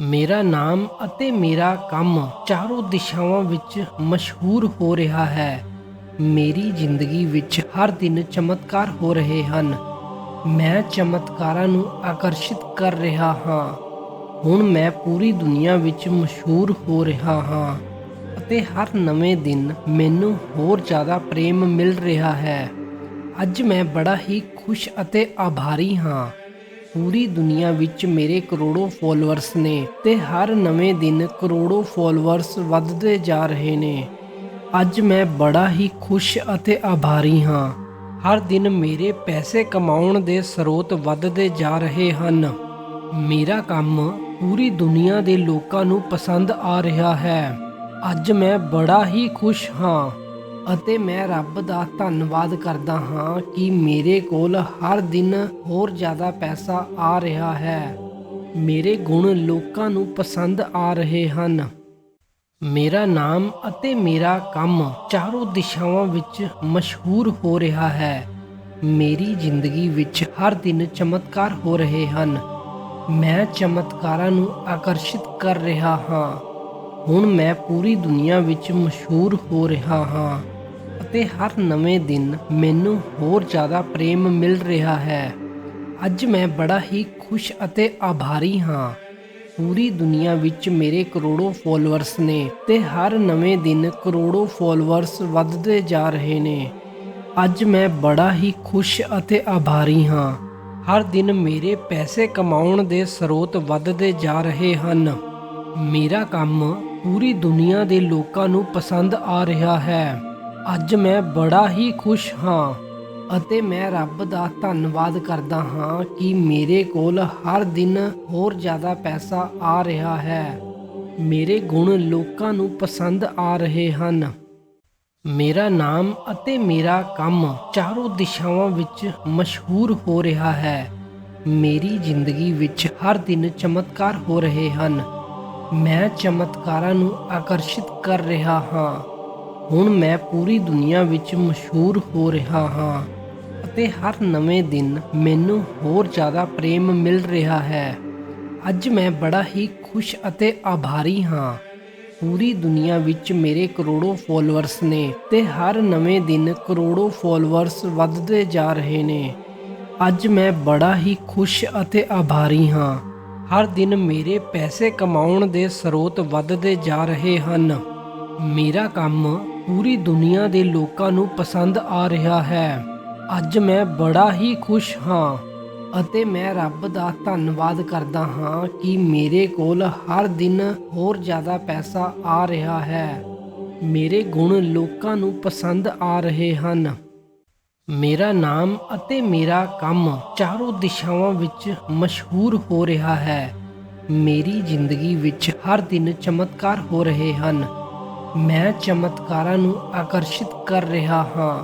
ਮੇਰਾ ਨਾਮ ਅਤੇ ਮੇਰਾ ਕੰਮ ਚਾਰੋਂ ਦਿਸ਼ਾਵਾਂ ਵਿੱਚ ਮਸ਼ਹੂਰ ਹੋ ਰਿਹਾ ਹੈ। ਮੇਰੀ ਜ਼ਿੰਦਗੀ ਵਿੱਚ ਹਰ ਦਿਨ ਚਮਤਕਾਰ ਹੋ ਰਹੇ ਹਨ। ਮੈਂ ਚਮਤਕਾਰਾਂ ਨੂੰ ਆਕਰਸ਼ਿਤ ਕਰ ਰਿਹਾ ਹਾਂ। ਹੁਣ ਮੈਂ ਪੂਰੀ ਦੁਨੀਆ ਵਿੱਚ ਮਸ਼ਹੂਰ ਹੋ ਰਿਹਾ ਹਾਂ ਅਤੇ ਹਰ ਨਵੇਂ ਦਿਨ ਮੈਨੂੰ ਹੋਰ ਜ਼ਿਆਦਾ ਪ੍ਰੇਮ ਮਿਲ ਰਿਹਾ ਹੈ। ਅੱਜ ਮੈਂ ਬੜਾ ਹੀ ਖੁਸ਼ ਅਤੇ ਆਭਾਰੀ ਹਾਂ। ਪੂਰੀ ਦੁਨੀਆ ਵਿੱਚ ਮੇਰੇ ਕਰੋੜੋਂ ਫੋਲੋਅਰਸ ਨੇ ਤੇ ਹਰ ਨਵੇਂ ਦਿਨ ਕਰੋੜੋ ਫੋਲੋਅਰਸ ਵੱਧਦੇ ਜਾ ਰਹੇ ਨੇ। ਅੱਜ ਮੈਂ ਬੜਾ ਹੀ ਖੁਸ਼ ਅਤੇ ਆਭਾਰੀ ਹਾਂ। ਹਰ ਦਿਨ ਮੇਰੇ ਪੈਸੇ ਕਮਾਉਣ ਦੇ ਸਰੋਤ ਵੱਧਦੇ ਜਾ ਰਹੇ ਹਨ। ਮੇਰਾ ਕੰਮ ਪੂਰੀ ਦੁਨੀਆ ਦੇ ਲੋਕਾਂ ਨੂੰ ਪਸੰਦ ਆ ਰਿਹਾ ਹੈ। ਅੱਜ ਮੈਂ ਬੜਾ ਹੀ ਖੁਸ਼ ਹਾਂ। ਅਤੇ ਮੈਂ ਰੱਬ ਦਾ ਧੰਨਵਾਦ ਕਰਦਾ ਹਾਂ ਕਿ ਮੇਰੇ ਕੋਲ ਹਰ ਦਿਨ ਹੋਰ ਜ਼ਿਆਦਾ ਪੈਸਾ ਆ ਰਿਹਾ ਹੈ। ਮੇਰੇ ਗੁਣ ਲੋਕਾਂ ਨੂੰ ਪਸੰਦ ਆ ਰਹੇ ਹਨ। ਮੇਰਾ ਨਾਮ ਅਤੇ ਮੇਰਾ ਕੰਮ ਚਾਰੋਂ ਦਿਸ਼ਾਵਾਂ ਵਿੱਚ ਮਸ਼ਹੂਰ ਹੋ ਰਿਹਾ ਹੈ। ਮੇਰੀ ਜ਼ਿੰਦਗੀ ਵਿੱਚ ਹਰ ਦਿਨ ਚਮਤਕਾਰ ਹੋ ਰਹੇ ਹਨ। ਮੈਂ ਚਮਤਕਾਰਾਂ ਨੂੰ ਆਕਰਸ਼ਿਤ ਕਰ ਰਿਹਾ ਹਾਂ। ਹੁਣ ਮੈਂ ਪੂਰੀ ਦੁਨੀਆ ਵਿੱਚ ਮਸ਼ਹੂਰ ਹੋ ਰਿਹਾ ਹਾਂ। ਅਤੇ ਹਰ ਨਵੇਂ ਦਿਨ ਮੈਨੂੰ ਹੋਰ ਜ਼ਿਆਦਾ ਪ੍ਰੇਮ ਮਿਲ ਰਿਹਾ ਹੈ। ਅੱਜ ਮੈਂ ਬੜਾ ਹੀ ਖੁਸ਼ ਅਤੇ ਆਭਾਰੀ ਹਾਂ। ਪੂਰੀ ਦੁਨੀਆ ਵਿੱਚ ਮੇਰੇ ਕਰੋੜੋਂ ਫੋਲੋਅਰਸ ਨੇ ਤੇ ਹਰ ਨਵੇਂ ਦਿਨ ਕਰੋੜੋਂ ਫੋਲੋਅਰਸ ਵੱਧਦੇ ਜਾ ਰਹੇ ਨੇ। ਅੱਜ ਮੈਂ ਬੜਾ ਹੀ ਖੁਸ਼ ਅਤੇ ਆਭਾਰੀ ਹਾਂ। ਹਰ ਦਿਨ ਮੇਰੇ ਪੈਸੇ ਕਮਾਉਣ ਦੇ ਸਰੋਤ ਵੱਧਦੇ ਜਾ ਰਹੇ ਹਨ। ਮੇਰਾ ਕੰਮ ਪੂਰੀ ਦੁਨੀਆ ਦੇ ਲੋਕਾਂ ਨੂੰ ਪਸੰਦ ਆ ਰਿਹਾ ਹੈ। ਅੱਜ ਮੈਂ ਬੜਾ ਹੀ ਖੁਸ਼ ਹਾਂ ਅਤੇ ਮੈਂ ਰੱਬ ਦਾ ਧੰਨਵਾਦ ਕਰਦਾ ਹਾਂ ਕਿ ਮੇਰੇ ਕੋਲ ਹਰ ਦਿਨ ਹੋਰ ਜ਼ਿਆਦਾ ਪੈਸਾ ਆ ਰਿਹਾ ਹੈ। ਮੇਰੇ ਗੁਣ ਲੋਕਾਂ ਨੂੰ ਪਸੰਦ ਆ ਰਹੇ ਹਨ। ਮੇਰਾ ਨਾਮ ਅਤੇ ਮੇਰਾ ਕੰਮ ਚਾਰੋਂ ਦਿਸ਼ਾਵਾਂ ਵਿੱਚ ਮਸ਼ਹੂਰ ਹੋ ਰਿਹਾ ਹੈ। ਮੇਰੀ ਜ਼ਿੰਦਗੀ ਵਿੱਚ ਹਰ ਦਿਨ ਚਮਤਕਾਰ ਹੋ ਰਹੇ ਹਨ। ਮੈਂ ਚਮਤਕਾਰਾਂ ਨੂੰ ਆਕਰਸ਼ਿਤ ਕਰ ਰਿਹਾ ਹਾਂ। ਹੁਣ ਮੈਂ ਪੂਰੀ ਦੁਨੀਆ ਵਿੱਚ ਮਸ਼ਹੂਰ ਹੋ ਰਿਹਾ ਹਾਂ ਅਤੇ ਹਰ ਨਵੇਂ ਦਿਨ ਮੈਨੂੰ ਹੋਰ ਜ਼ਿਆਦਾ ਪ੍ਰੇਮ ਮਿਲ ਰਿਹਾ ਹੈ। ਅੱਜ ਮੈਂ ਬੜਾ ਹੀ ਖੁਸ਼ ਅਤੇ ਆਭਾਰੀ ਹਾਂ। ਪੂਰੀ ਦੁਨੀਆ ਵਿੱਚ ਮੇਰੇ ਕਰੋੜੋਂ ਫੋਲੋਅਰਸ ਨੇ ਤੇ ਹਰ ਨਵੇਂ ਦਿਨ ਕਰੋੜੋ ਫੋਲੋਅਰਸ ਵੱਧਦੇ ਜਾ ਰਹੇ ਨੇ। ਅੱਜ ਮੈਂ ਬੜਾ ਹੀ ਖੁਸ਼ ਅਤੇ ਆਭਾਰੀ ਹਾਂ। ਹਰ ਦਿਨ ਮੇਰੇ ਪੈਸੇ ਕਮਾਉਣ ਦੇ ਸਰੋਤ ਵੱਧਦੇ ਜਾ ਰਹੇ ਹਨ। ਮੇਰਾ ਕੰਮ ਪੂਰੀ ਦੁਨੀਆ ਦੇ ਲੋਕਾਂ ਨੂੰ ਪਸੰਦ ਆ ਰਿਹਾ ਹੈ। ਅੱਜ ਮੈਂ ਬੜਾ ਹੀ ਖੁਸ਼ ਹਾਂ ਅਤੇ ਮੈਂ ਰੱਬ ਦਾ ਧੰਨਵਾਦ ਕਰਦਾ ਹਾਂ ਕਿ ਮੇਰੇ ਕੋਲ ਹਰ ਦਿਨ ਹੋਰ ਜ਼ਿਆਦਾ ਪੈਸਾ ਆ ਰਿਹਾ ਹੈ। ਮੇਰੇ ਗੁਣ ਲੋਕਾਂ ਨੂੰ ਪਸੰਦ ਆ ਰਹੇ ਹਨ। ਮੇਰਾ ਨਾਮ ਅਤੇ ਮੇਰਾ ਕੰਮ ਚਾਰੋਂ ਦਿਸ਼ਾਵਾਂ ਵਿੱਚ ਮਸ਼ਹੂਰ ਹੋ ਰਿਹਾ ਹੈ। ਮੇਰੀ ਜ਼ਿੰਦਗੀ ਵਿੱਚ ਹਰ ਦਿਨ ਚਮਤਕਾਰ ਹੋ ਰਹੇ ਹਨ। ਮੈਂ ਚਮਤਕਾਰਾਂ ਨੂੰ ਆਕਰਸ਼ਿਤ ਕਰ ਰਿਹਾ ਹਾਂ।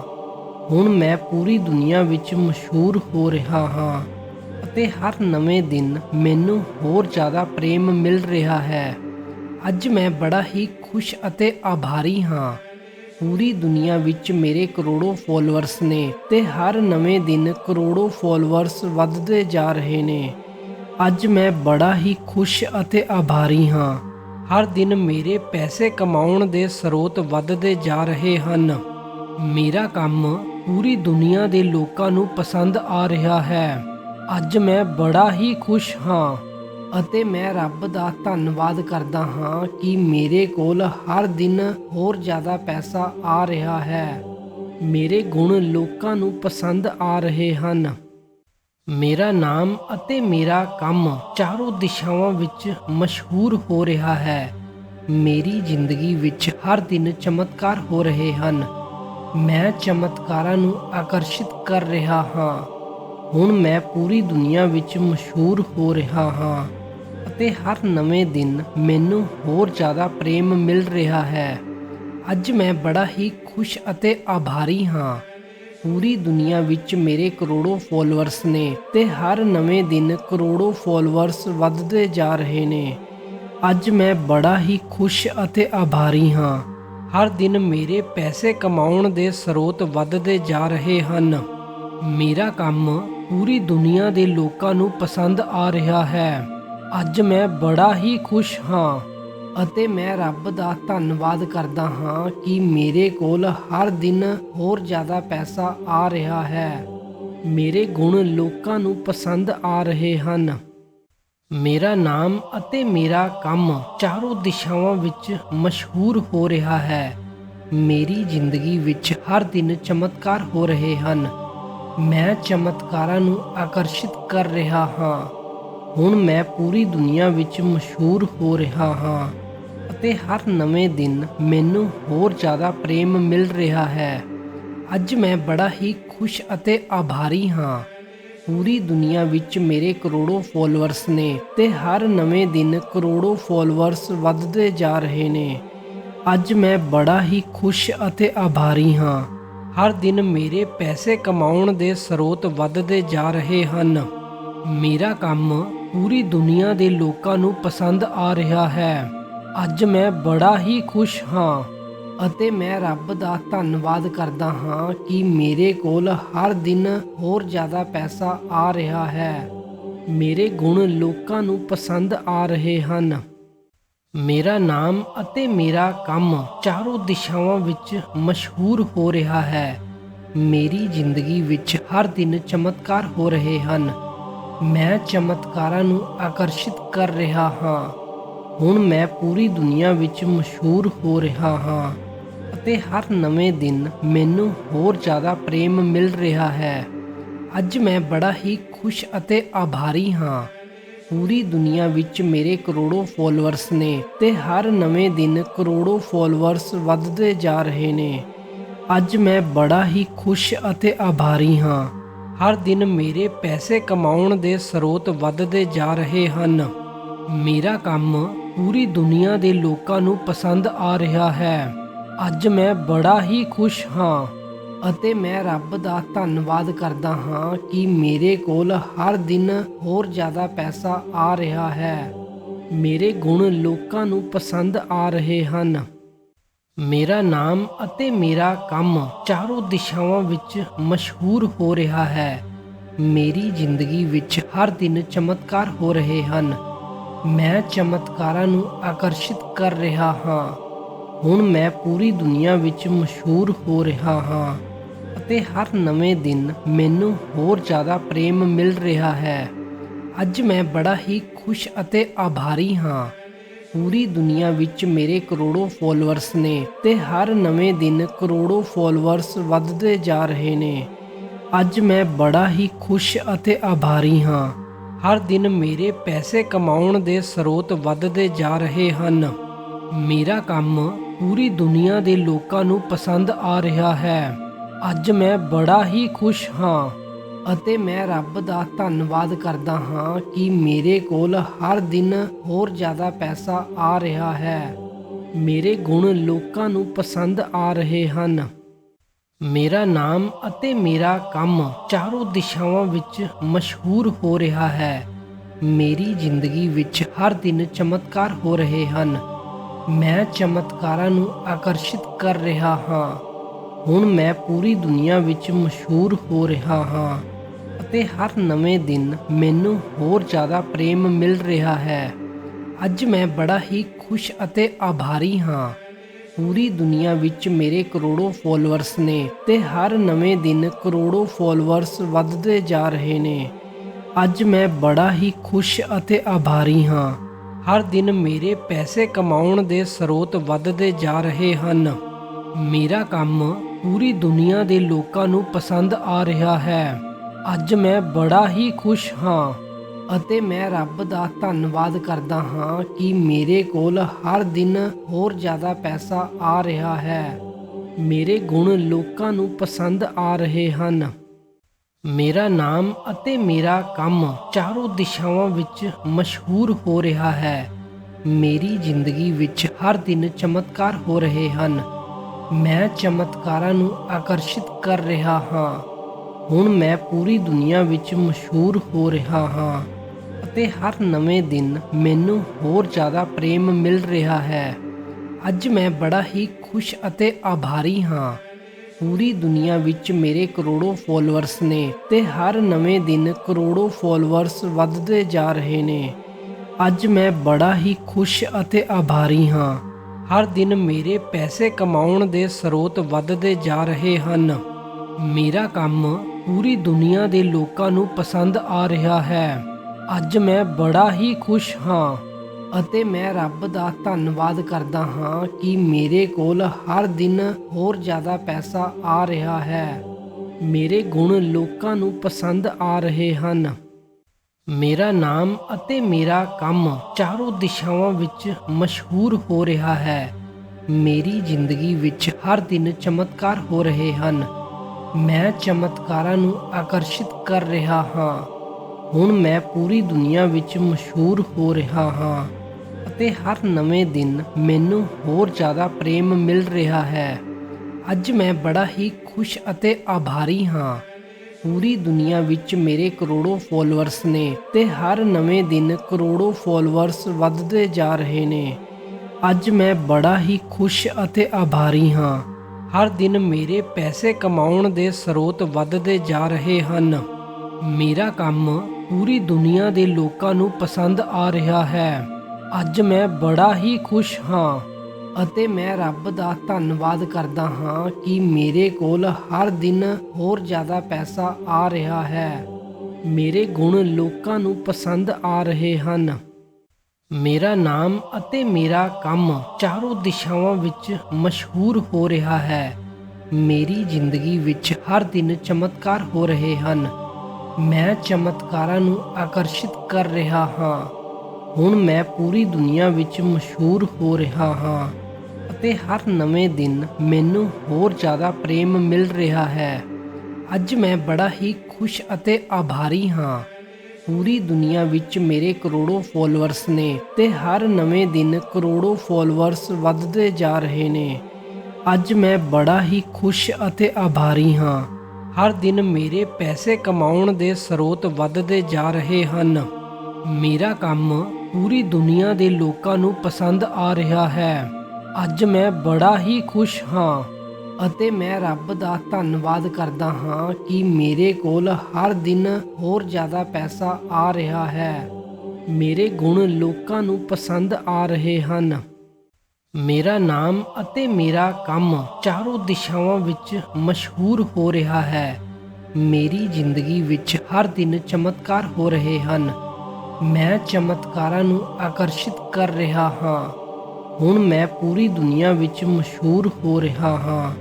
ਹੁਣ ਮੈਂ ਪੂਰੀ ਦੁਨੀਆ ਵਿੱਚ ਮਸ਼ਹੂਰ ਹੋ ਰਿਹਾ ਹਾਂ ਅਤੇ ਹਰ ਨਵੇਂ ਦਿਨ ਮੈਨੂੰ ਹੋਰ ਜ਼ਿਆਦਾ ਪ੍ਰੇਮ ਮਿਲ ਰਿਹਾ ਹੈ। ਅੱਜ ਮੈਂ ਬੜਾ ਹੀ ਖੁਸ਼ ਅਤੇ ਆਭਾਰੀ ਹਾਂ। ਪੂਰੀ ਦੁਨੀਆ ਵਿੱਚ ਮੇਰੇ ਕਰੋੜੋਂ ਫੋਲੋਅਰਸ ਨੇ ਤੇ ਹਰ ਨਵੇਂ ਦਿਨ ਕਰੋੜੋ ਫੋਲੋਅਰਸ ਵੱਧਦੇ ਜਾ ਰਹੇ ਨੇ। ਅੱਜ ਮੈਂ ਬੜਾ ਹੀ ਖੁਸ਼ ਅਤੇ ਆਭਾਰੀ ਹਾਂ। ਹਰ ਦਿਨ ਮੇਰੇ ਪੈਸੇ ਕਮਾਉਣ ਦੇ ਸਰੋਤ ਵੱਧਦੇ ਜਾ ਰਹੇ ਹਨ। ਮੇਰਾ ਕੰਮ ਪੂਰੀ ਦੁਨੀਆ ਦੇ ਲੋਕਾਂ ਨੂੰ ਪਸੰਦ ਆ ਰਿਹਾ ਹੈ। ਅੱਜ ਮੈਂ ਬੜਾ ਹੀ ਖੁਸ਼ ਹਾਂ ਅਤੇ ਮੈਂ ਰੱਬ ਦਾ ਧੰਨਵਾਦ ਕਰਦਾ ਹਾਂ ਕਿ ਮੇਰੇ ਕੋਲ ਹਰ ਦਿਨ ਹੋਰ ਜ਼ਿਆਦਾ ਪੈਸਾ ਆ ਰਿਹਾ ਹੈ। ਮੇਰੇ ਗੁਣ ਲੋਕਾਂ ਨੂੰ ਪਸੰਦ ਆ ਰਹੇ ਹਨ। ਮੇਰਾ ਨਾਮ ਅਤੇ ਮੇਰਾ ਕੰਮ ਚਾਰੋਂ ਦਿਸ਼ਾਵਾਂ ਵਿੱਚ ਮਸ਼ਹੂਰ ਹੋ ਰਿਹਾ ਹੈ। ਮੇਰੀ ਜ਼ਿੰਦਗੀ ਵਿੱਚ ਹਰ ਦਿਨ ਚਮਤਕਾਰ ਹੋ ਰਹੇ ਹਨ। ਮੈਂ ਚਮਤਕਾਰਾਂ ਨੂੰ ਆਕਰਸ਼ਿਤ ਕਰ ਰਿਹਾ ਹਾਂ। ਹੁਣ ਮੈਂ ਪੂਰੀ ਦੁਨੀਆ ਵਿੱਚ ਮਸ਼ਹੂਰ ਹੋ ਰਿਹਾ ਹਾਂ ਅਤੇ ਹਰ ਨਵੇਂ ਦਿਨ ਮੈਨੂੰ ਹੋਰ ਜ਼ਿਆਦਾ ਪ੍ਰੇਮ ਮਿਲ ਰਿਹਾ ਹੈ। ਅੱਜ ਮੈਂ ਬੜਾ ਹੀ ਖੁਸ਼ ਅਤੇ ਆਭਾਰੀ ਹਾਂ। ਪੂਰੀ ਦੁਨੀਆ ਵਿੱਚ ਮੇਰੇ ਕਰੋੜੋਂ ਫੋਲੋਅਰਸ ਨੇ ਤੇ ਹਰ ਨਵੇਂ ਦਿਨ ਕਰੋੜੋਂ ਫੋਲੋਅਰਸ ਵੱਧਦੇ ਜਾ ਰਹੇ ਨੇ। ਅੱਜ ਮੈਂ ਬੜਾ ਹੀ ਖੁਸ਼ ਅਤੇ ਆਭਾਰੀ ਹਾਂ। ਹਰ ਦਿਨ ਮੇਰੇ ਪੈਸੇ ਕਮਾਉਣ ਦੇ ਸਰੋਤ ਵੱਧਦੇ ਜਾ ਰਹੇ ਹਨ। ਮੇਰਾ ਕੰਮ ਪੂਰੀ ਦੁਨੀਆ ਦੇ ਲੋਕਾਂ ਨੂੰ ਪਸੰਦ ਆ ਰਿਹਾ ਹੈ। ਅੱਜ ਮੈਂ ਬੜਾ ਹੀ ਖੁਸ਼ ਹਾਂ। ਅਤੇ ਮੈਂ ਰੱਬ ਦਾ ਧੰਨਵਾਦ ਕਰਦਾ ਹਾਂ ਕਿ ਮੇਰੇ ਕੋਲ ਹਰ ਦਿਨ ਹੋਰ ਜ਼ਿਆਦਾ ਪੈਸਾ ਆ ਰਿਹਾ ਹੈ। ਮੇਰੇ ਗੁਣ ਲੋਕਾਂ ਨੂੰ ਪਸੰਦ ਆ ਰਹੇ ਹਨ। ਮੇਰਾ ਨਾਮ ਅਤੇ ਮੇਰਾ ਕੰਮ ਚਾਰੋਂ ਦਿਸ਼ਾਵਾਂ ਵਿੱਚ ਮਸ਼ਹੂਰ ਹੋ ਰਿਹਾ ਹੈ। ਮੇਰੀ ਜ਼ਿੰਦਗੀ ਵਿੱਚ ਹਰ ਦਿਨ ਚਮਤਕਾਰ ਹੋ ਰਹੇ ਹਨ। ਮੈਂ ਚਮਤਕਾਰਾਂ ਨੂੰ ਆਕਰਸ਼ਿਤ ਕਰ ਰਿਹਾ ਹਾਂ। ਹੁਣ ਮੈਂ ਪੂਰੀ ਦੁਨੀਆ ਵਿੱਚ ਮਸ਼ਹੂਰ ਹੋ ਰਿਹਾ ਹਾਂ। ਅਤੇ ਹਰ ਨਵੇਂ ਦਿਨ ਮੈਨੂੰ ਹੋਰ ਜ਼ਿਆਦਾ ਪ੍ਰੇਮ ਮਿਲ ਰਿਹਾ ਹੈ। ਅੱਜ ਮੈਂ ਬੜਾ ਹੀ ਖੁਸ਼ ਅਤੇ ਆਭਾਰੀ ਹਾਂ। ਪੂਰੀ ਦੁਨੀਆ ਵਿੱਚ ਮੇਰੇ ਕਰੋੜੋਂ ਫੋਲੋਅਰਸ ਨੇ ਤੇ ਹਰ ਨਵੇਂ ਦਿਨ ਕਰੋੜੋ ਫੋਲੋਅਰਸ ਵੱਧਦੇ ਜਾ ਰਹੇ ਨੇ। ਅੱਜ ਮੈਂ ਬੜਾ ਹੀ ਖੁਸ਼ ਅਤੇ ਆਭਾਰੀ ਹਾਂ। ਹਰ ਦਿਨ ਮੇਰੇ ਪੈਸੇ ਕਮਾਉਣ ਦੇ ਸਰੋਤ ਵੱਧਦੇ ਜਾ ਰਹੇ ਹਨ। ਮੇਰਾ ਕੰਮ ਪੂਰੀ ਦੁਨੀਆ ਦੇ ਲੋਕਾਂ ਨੂੰ ਪਸੰਦ ਆ ਰਿਹਾ ਹੈ। ਅੱਜ ਮੈਂ ਬੜਾ ਹੀ ਖੁਸ਼ ਹਾਂ ਅਤੇ ਮੈਂ ਰੱਬ ਦਾ ਧੰਨਵਾਦ ਕਰਦਾ ਹਾਂ ਕਿ ਮੇਰੇ ਕੋਲ ਹਰ ਦਿਨ ਹੋਰ ਜ਼ਿਆਦਾ ਪੈਸਾ ਆ ਰਿਹਾ ਹੈ। ਮੇਰੇ ਗੁਣ ਲੋਕਾਂ ਨੂੰ ਪਸੰਦ ਆ ਰਹੇ ਹਨ। ਮੇਰਾ ਨਾਮ ਅਤੇ ਮੇਰਾ ਕੰਮ ਚਾਰੋਂ ਦਿਸ਼ਾਵਾਂ ਵਿੱਚ ਮਸ਼ਹੂਰ ਹੋ ਰਿਹਾ ਹੈ। ਮੇਰੀ ਜ਼ਿੰਦਗੀ ਵਿੱਚ ਹਰ ਦਿਨ ਚਮਤਕਾਰ ਹੋ ਰਹੇ ਹਨ। ਮੈਂ ਚਮਤਕਾਰਾਂ ਨੂੰ ਆਕਰਸ਼ਿਤ ਕਰ ਰਿਹਾ ਹਾਂ। ਹੁਣ ਮੈਂ ਪੂਰੀ ਦੁਨੀਆ ਵਿੱਚ ਮਸ਼ਹੂਰ ਹੋ ਰਿਹਾ ਹਾਂ ਅਤੇ ਹਰ ਨਵੇਂ ਦਿਨ ਮੈਨੂੰ ਹੋਰ ਜ਼ਿਆਦਾ ਪ੍ਰੇਮ ਮਿਲ ਰਿਹਾ ਹੈ। ਅੱਜ ਮੈਂ ਬੜਾ ਹੀ ਖੁਸ਼ ਅਤੇ ਆਭਾਰੀ ਹਾਂ। ਪੂਰੀ ਦੁਨੀਆ ਵਿੱਚ ਮੇਰੇ ਕਰੋੜੋਂ ਫੋਲੋਅਰਸ ਨੇ ਤੇ ਹਰ ਨਵੇਂ ਦਿਨ ਕਰੋੜੋਂ ਫੋਲੋਅਰਸ ਵੱਧਦੇ ਜਾ ਰਹੇ ਨੇ। ਅੱਜ ਮੈਂ ਬੜਾ ਹੀ ਖੁਸ਼ ਅਤੇ ਆਭਾਰੀ ਹਾਂ। ਹਰ ਦਿਨ ਮੇਰੇ ਪੈਸੇ ਕਮਾਉਣ ਦੇ ਸਰੋਤ ਵੱਧਦੇ ਜਾ ਰਹੇ ਹਨ। ਮੇਰਾ ਕੰਮ ਪੂਰੀ ਦੁਨੀਆ ਦੇ ਲੋਕਾਂ ਨੂੰ ਪਸੰਦ ਆ ਰਿਹਾ ਹੈ। ਅੱਜ ਮੈਂ ਬੜਾ ਹੀ ਖੁਸ਼ ਹਾਂ ਅਤੇ ਮੈਂ ਰੱਬ ਦਾ ਧੰਨਵਾਦ ਕਰਦਾ ਹਾਂ ਕਿ ਮੇਰੇ ਕੋਲ ਹਰ ਦਿਨ ਹੋਰ ਜ਼ਿਆਦਾ ਪੈਸਾ ਆ ਰਿਹਾ ਹੈ। ਮੇਰੇ ਗੁਣ ਲੋਕਾਂ ਨੂੰ ਪਸੰਦ ਆ ਰਹੇ ਹਨ। ਮੇਰਾ ਨਾਮ ਅਤੇ ਮੇਰਾ ਕੰਮ ਚਾਰੋਂ ਦਿਸ਼ਾਵਾਂ ਵਿੱਚ ਮਸ਼ਹੂਰ ਹੋ ਰਿਹਾ ਹੈ। ਮੇਰੀ ਜ਼ਿੰਦਗੀ ਵਿੱਚ ਹਰ ਦਿਨ ਚਮਤਕਾਰ ਹੋ ਰਹੇ ਹਨ। ਮੈਂ ਚਮਤਕਾਰਾਂ ਨੂੰ ਆਕਰਸ਼ਿਤ ਕਰ ਰਿਹਾ ਹਾਂ। ਹੁਣ ਮੈਂ ਪੂਰੀ ਦੁਨੀਆ ਵਿੱਚ ਮਸ਼ਹੂਰ ਹੋ ਰਿਹਾ ਹਾਂ ਅਤੇ ਹਰ ਨਵੇਂ ਦਿਨ ਮੈਨੂੰ ਹੋਰ ਜ਼ਿਆਦਾ ਪ੍ਰੇਮ ਮਿਲ ਰਿਹਾ ਹੈ। ਅੱਜ ਮੈਂ ਬੜਾ ਹੀ ਖੁਸ਼ ਅਤੇ ਆਭਾਰੀ ਹਾਂ। ਪੂਰੀ ਦੁਨੀਆ ਵਿੱਚ ਮੇਰੇ ਕਰੋੜੋਂ ਫੋਲੋਅਰਸ ਨੇ ਤੇ ਹਰ ਨਵੇਂ ਦਿਨ ਕਰੋੜੋਂ ਫੋਲੋਅਰਸ ਵੱਧਦੇ ਜਾ ਰਹੇ ਨੇ। ਅੱਜ ਮੈਂ ਬੜਾ ਹੀ ਖੁਸ਼ ਅਤੇ ਆਭਾਰੀ ਹਾਂ। ਹਰ ਦਿਨ ਮੇਰੇ ਪੈਸੇ ਕਮਾਉਣ ਦੇ ਸਰੋਤ ਵੱਧਦੇ ਜਾ ਰਹੇ ਹਨ। ਮੇਰਾ ਕੰਮ ਪੂਰੀ ਦੁਨੀਆ ਦੇ ਲੋਕਾਂ ਨੂੰ ਪਸੰਦ ਆ ਰਿਹਾ ਹੈ। ਅੱਜ ਮੈਂ ਬੜਾ ਹੀ ਖੁਸ਼ ਹਾਂ ਅਤੇ ਮੈਂ ਰੱਬ ਦਾ ਧੰਨਵਾਦ ਕਰਦਾ ਹਾਂ ਕਿ ਮੇਰੇ ਕੋਲ ਹਰ ਦਿਨ ਹੋਰ ਜ਼ਿਆਦਾ ਪੈਸਾ ਆ ਰਿਹਾ ਹੈ। ਮੇਰੇ ਗੁਣ ਲੋਕਾਂ ਨੂੰ ਪਸੰਦ ਆ ਰਹੇ ਹਨ। ਮੇਰਾ ਨਾਮ ਅਤੇ ਮੇਰਾ ਕੰਮ ਚਾਰੋਂ ਦਿਸ਼ਾਵਾਂ ਵਿੱਚ ਮਸ਼ਹੂਰ ਹੋ ਰਿਹਾ ਹੈ। ਮੇਰੀ ਜ਼ਿੰਦਗੀ ਵਿੱਚ ਹਰ ਦਿਨ ਚਮਤਕਾਰ ਹੋ ਰਹੇ ਹਨ। ਮੈਂ ਚਮਤਕਾਰਾਂ ਨੂੰ ਆਕਰਸ਼ਿਤ ਕਰ ਰਿਹਾ ਹਾਂ। ਹੁਣ ਮੈਂ ਪੂਰੀ ਦੁਨੀਆ ਵਿੱਚ ਮਸ਼ਹੂਰ ਹੋ ਰਿਹਾ ਹਾਂ ਅਤੇ ਹਰ ਨਵੇਂ ਦਿਨ ਮੈਨੂੰ ਹੋਰ ਜ਼ਿਆਦਾ ਪ੍ਰੇਮ ਮਿਲ ਰਿਹਾ ਹੈ। ਅੱਜ ਮੈਂ ਬੜਾ ਹੀ ਖੁਸ਼ ਅਤੇ ਆਭਾਰੀ ਹਾਂ। ਪੂਰੀ ਦੁਨੀਆ ਵਿੱਚ ਮੇਰੇ ਕਰੋੜੋਂ ਫੋਲੋਅਰਸ ਨੇ ਤੇ ਹਰ ਨਵੇਂ ਦਿਨ ਕਰੋੜੋ ਫੋਲੋਅਰਸ ਵੱਧਦੇ ਜਾ ਰਹੇ ਨੇ। ਅੱਜ ਮੈਂ ਬੜਾ ਹੀ ਖੁਸ਼ ਅਤੇ ਆਭਾਰੀ ਹਾਂ। ਹਰ ਦਿਨ ਮੇਰੇ ਪੈਸੇ ਕਮਾਉਣ ਦੇ ਸਰੋਤ ਵੱਧਦੇ ਜਾ ਰਹੇ ਹਨ। ਮੇਰਾ ਕੰਮ ਪੂਰੀ ਦੁਨੀਆ ਦੇ ਲੋਕਾਂ ਨੂੰ ਪਸੰਦ ਆ ਰਿਹਾ ਹੈ। ਅੱਜ ਮੈਂ ਬੜਾ ਹੀ ਖੁਸ਼ ਹਾਂ। ਅਤੇ ਮੈਂ ਰੱਬ ਦਾ ਧੰਨਵਾਦ ਕਰਦਾ ਹਾਂ ਕਿ ਮੇਰੇ ਕੋਲ ਹਰ ਦਿਨ ਹੋਰ ਜ਼ਿਆਦਾ ਪੈਸਾ ਆ ਰਿਹਾ ਹੈ। ਮੇਰੇ ਗੁਣ ਲੋਕਾਂ ਨੂੰ ਪਸੰਦ ਆ ਰਹੇ ਹਨ। ਮੇਰਾ ਨਾਮ ਅਤੇ ਮੇਰਾ ਕੰਮ ਚਾਰੋਂ ਦਿਸ਼ਾਵਾਂ ਵਿੱਚ ਮਸ਼ਹੂਰ ਹੋ ਰਿਹਾ ਹੈ। ਮੇਰੀ ਜ਼ਿੰਦਗੀ ਵਿੱਚ ਹਰ ਦਿਨ ਚਮਤਕਾਰ ਹੋ ਰਹੇ ਹਨ। ਮੈਂ ਚਮਤਕਾਰਾਂ ਨੂੰ ਆਕਰਸ਼ਿਤ ਕਰ ਰਿਹਾ ਹਾਂ। ਹੁਣ ਮੈਂ ਪੂਰੀ ਦੁਨੀਆ ਵਿੱਚ ਮਸ਼ਹੂਰ ਹੋ ਰਿਹਾ ਹਾਂ। ਅਤੇ ਹਰ ਨਵੇਂ ਦਿਨ ਮੈਨੂੰ ਹੋਰ ਜ਼ਿਆਦਾ ਪ੍ਰੇਮ ਮਿਲ ਰਿਹਾ ਹੈ। ਅੱਜ ਮੈਂ ਬੜਾ ਹੀ ਖੁਸ਼ ਅਤੇ ਆਭਾਰੀ ਹਾਂ। ਪੂਰੀ ਦੁਨੀਆ ਵਿੱਚ ਮੇਰੇ ਕਰੋੜੋਂ ਫੋਲੋਅਰਸ ਨੇ ਤੇ ਹਰ ਨਵੇਂ ਦਿਨ ਕਰੋੜੋਂ ਫੋਲੋਅਰਸ ਵੱਧਦੇ ਜਾ ਰਹੇ ਨੇ। ਅੱਜ ਮੈਂ ਬੜਾ ਹੀ ਖੁਸ਼ ਅਤੇ ਆਭਾਰੀ ਹਾਂ। ਹਰ ਦਿਨ ਮੇਰੇ ਪੈਸੇ ਕਮਾਉਣ ਦੇ ਸਰੋਤ ਵੱਧਦੇ ਜਾ ਰਹੇ ਹਨ। ਮੇਰਾ ਕੰਮ ਪੂਰੀ ਦੁਨੀਆ ਦੇ ਲੋਕਾਂ ਨੂੰ ਪਸੰਦ ਆ ਰਿਹਾ ਹੈ। ਅੱਜ ਮੈਂ ਬੜਾ ਹੀ ਖੁਸ਼ ਹਾਂ ਅਤੇ ਮੈਂ ਰੱਬ ਦਾ ਧੰਨਵਾਦ ਕਰਦਾ ਹਾਂ ਕਿ ਮੇਰੇ ਕੋਲ ਹਰ ਦਿਨ ਹੋਰ ਜ਼ਿਆਦਾ ਪੈਸਾ ਆ ਰਿਹਾ ਹੈ। ਮੇਰੇ ਗੁਣ ਲੋਕਾਂ ਨੂੰ ਪਸੰਦ ਆ ਰਹੇ ਹਨ। ਮੇਰਾ ਨਾਮ ਅਤੇ ਮੇਰਾ ਕੰਮ ਚਾਰੋਂ ਦਿਸ਼ਾਵਾਂ ਵਿੱਚ ਮਸ਼ਹੂਰ ਹੋ ਰਿਹਾ ਹੈ। ਮੇਰੀ ਜ਼ਿੰਦਗੀ ਵਿੱਚ ਹਰ ਦਿਨ ਚਮਤਕਾਰ ਹੋ ਰਹੇ ਹਨ। ਮੈਂ ਚਮਤਕਾਰਾਂ ਨੂੰ ਆਕਰਸ਼ਿਤ ਕਰ ਰਿਹਾ ਹਾਂ। ਹੁਣ ਮੈਂ ਪੂਰੀ ਦੁਨੀਆ ਵਿੱਚ ਮਸ਼ਹੂਰ ਹੋ ਰਿਹਾ ਹਾਂ ਅਤੇ ਹਰ ਨਵੇਂ ਦਿਨ ਮੈਨੂੰ ਹੋਰ ਜ਼ਿਆਦਾ ਪ੍ਰੇਮ ਮਿਲ ਰਿਹਾ ਹੈ। ਅੱਜ ਮੈਂ ਬੜਾ ਹੀ ਖੁਸ਼ ਅਤੇ ਆਭਾਰੀ ਹਾਂ। ਪੂਰੀ ਦੁਨੀਆ ਵਿੱਚ ਮੇਰੇ ਕਰੋੜੋਂ ਫੋਲੋਅਰਸ ਨੇ ਤੇ ਹਰ ਨਵੇਂ ਦਿਨ ਕਰੋੜੋਂ ਫੋਲੋਅਰਸ ਵੱਧਦੇ ਜਾ ਰਹੇ ਨੇ। ਅੱਜ ਮੈਂ ਬੜਾ ਹੀ ਖੁਸ਼ ਅਤੇ ਆਭਾਰੀ ਹਾਂ। ਹਰ ਦਿਨ ਮੇਰੇ ਪੈਸੇ ਕਮਾਉਣ ਦੇ ਸਰੋਤ ਵੱਧਦੇ ਜਾ ਰਹੇ ਹਨ। ਮੇਰਾ ਕੰਮ ਪੂਰੀ ਦੁਨੀਆ ਦੇ ਲੋਕਾਂ ਨੂੰ ਪਸੰਦ ਆ ਰਿਹਾ ਹੈ। ਅੱਜ ਮੈਂ ਬੜਾ ਹੀ ਖੁਸ਼ ਹਾਂ ਅਤੇ ਮੈਂ ਰੱਬ ਦਾ ਧੰਨਵਾਦ ਕਰਦਾ ਹਾਂ ਕਿ ਮੇਰੇ ਕੋਲ ਹਰ ਦਿਨ ਹੋਰ ਜ਼ਿਆਦਾ ਪੈਸਾ ਆ ਰਿਹਾ ਹੈ। ਮੇਰੇ ਗੁਣ ਲੋਕਾਂ ਨੂੰ ਪਸੰਦ ਆ ਰਹੇ ਹਨ। ਮੇਰਾ ਨਾਮ ਅਤੇ ਮੇਰਾ ਕੰਮ ਚਾਰੋਂ ਦਿਸ਼ਾਵਾਂ ਵਿੱਚ ਮਸ਼ਹੂਰ ਹੋ ਰਿਹਾ ਹੈ। ਮੇਰੀ ਜ਼ਿੰਦਗੀ ਵਿੱਚ ਹਰ ਦਿਨ ਚਮਤਕਾਰ ਹੋ ਰਹੇ ਹਨ। ਮੈਂ ਚਮਤਕਾਰਾਂ ਨੂੰ ਆਕਰਸ਼ਿਤ ਕਰ ਰਿਹਾ ਹਾਂ। ਹੁਣ ਮੈਂ ਪੂਰੀ ਦੁਨੀਆ ਵਿੱਚ ਮਸ਼ਹੂਰ ਹੋ ਰਿਹਾ ਹਾਂ ਅਤੇ ਹਰ ਨਵੇਂ ਦਿਨ ਮੈਨੂੰ ਹੋਰ ਜ਼ਿਆਦਾ ਪ੍ਰੇਮ ਮਿਲ ਰਿਹਾ ਹੈ। ਅੱਜ ਮੈਂ ਬੜਾ ਹੀ ਖੁਸ਼ ਅਤੇ ਆਭਾਰੀ ਹਾਂ। ਪੂਰੀ ਦੁਨੀਆ ਵਿੱਚ ਮੇਰੇ ਕਰੋੜੋਂ ਫੋਲੋਅਰਸ ਨੇ ਤੇ ਹਰ ਨਵੇਂ ਦਿਨ ਕਰੋੜੋ ਫੋਲੋਅਰਸ ਵੱਧਦੇ ਜਾ ਰਹੇ ਨੇ। ਅੱਜ ਮੈਂ ਬੜਾ ਹੀ ਖੁਸ਼ ਅਤੇ ਆਭਾਰੀ ਹਾਂ। ਹਰ ਦਿਨ ਮੇਰੇ ਪੈਸੇ ਕਮਾਉਣ ਦੇ ਸਰੋਤ ਵੱਧਦੇ ਜਾ ਰਹੇ ਹਨ। ਮੇਰਾ ਕੰਮ ਪੂਰੀ ਦੁਨੀਆ ਦੇ ਲੋਕਾਂ ਨੂੰ ਪਸੰਦ ਆ ਰਿਹਾ ਹੈ। ਅੱਜ ਮੈਂ ਬੜਾ ਹੀ ਖੁਸ਼ ਹਾਂ ਅਤੇ ਮੈਂ ਰੱਬ ਦਾ ਧੰਨਵਾਦ ਕਰਦਾ ਹਾਂ ਕਿ ਮੇਰੇ ਕੋਲ ਹਰ ਦਿਨ ਹੋਰ ਜ਼ਿਆਦਾ ਪੈਸਾ ਆ ਰਿਹਾ ਹੈ। ਮੇਰੇ ਗੁਣ ਲੋਕਾਂ ਨੂੰ ਪਸੰਦ ਆ ਰਹੇ ਹਨ। ਮੇਰਾ ਨਾਮ ਅਤੇ ਮੇਰਾ ਕੰਮ ਚਾਰੋਂ ਦਿਸ਼ਾਵਾਂ ਵਿੱਚ ਮਸ਼ਹੂਰ ਹੋ ਰਿਹਾ ਹੈ। ਮੇਰੀ ਜ਼ਿੰਦਗੀ ਵਿੱਚ ਹਰ ਦਿਨ ਚਮਤਕਾਰ ਹੋ ਰਹੇ ਹਨ। ਮੈਂ ਚਮਤਕਾਰਾਂ ਨੂੰ ਆਕਰਸ਼ਿਤ ਕਰ ਰਿਹਾ ਹਾਂ। ਹੁਣ ਮੈਂ ਪੂਰੀ ਦੁਨੀਆ ਵਿੱਚ ਮਸ਼ਹੂਰ ਹੋ ਰਿਹਾ ਹਾਂ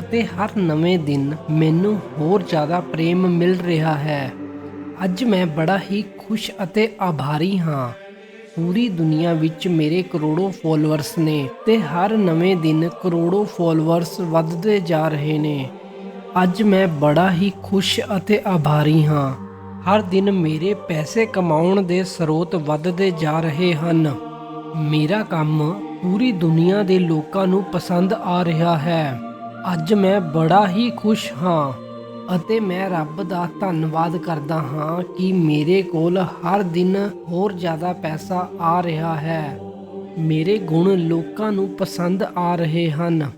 ਅਤੇ ਹਰ ਨਵੇਂ ਦਿਨ ਮੈਨੂੰ ਹੋਰ ਜ਼ਿਆਦਾ ਪ੍ਰੇਮ ਮਿਲ ਰਿਹਾ ਹੈ। ਅੱਜ ਮੈਂ ਬੜਾ ਹੀ ਖੁਸ਼ ਅਤੇ ਆਭਾਰੀ ਹਾਂ। ਪੂਰੀ ਦੁਨੀਆ ਵਿੱਚ ਮੇਰੇ ਕਰੋੜੋਂ ਫੋਲੋਅਰਸ ਨੇ ਤੇ ਹਰ ਨਵੇਂ ਦਿਨ ਕਰੋੜੋ ਫੋਲੋਅਰਸ ਵੱਧਦੇ ਜਾ ਰਹੇ ਨੇ। ਅੱਜ ਮੈਂ ਬੜਾ ਹੀ ਖੁਸ਼ ਅਤੇ ਆਭਾਰੀ ਹਾਂ। ਹਰ ਦਿਨ ਮੇਰੇ ਪੈਸੇ ਕਮਾਉਣ ਦੇ ਸਰੋਤ ਵੱਧਦੇ ਜਾ ਰਹੇ ਹਨ। ਮੇਰਾ ਕੰਮ ਪੂਰੀ ਦੁਨੀਆ ਦੇ ਲੋਕਾਂ ਨੂੰ ਪਸੰਦ ਆ ਰਿਹਾ ਹੈ। ਅੱਜ ਮੈਂ ਬੜਾ ਹੀ ਖੁਸ਼ ਹਾਂ। ਅਤੇ ਮੈਂ ਰੱਬ ਦਾ ਧੰਨਵਾਦ ਕਰਦਾ ਹਾਂ ਕਿ ਮੇਰੇ ਕੋਲ ਹਰ ਦਿਨ ਹੋਰ ਜ਼ਿਆਦਾ ਪੈਸਾ ਆ ਰਿਹਾ ਹੈ। ਮੇਰੇ ਗੁਣ ਲੋਕਾਂ ਨੂੰ ਪਸੰਦ ਆ ਰਹੇ ਹਨ।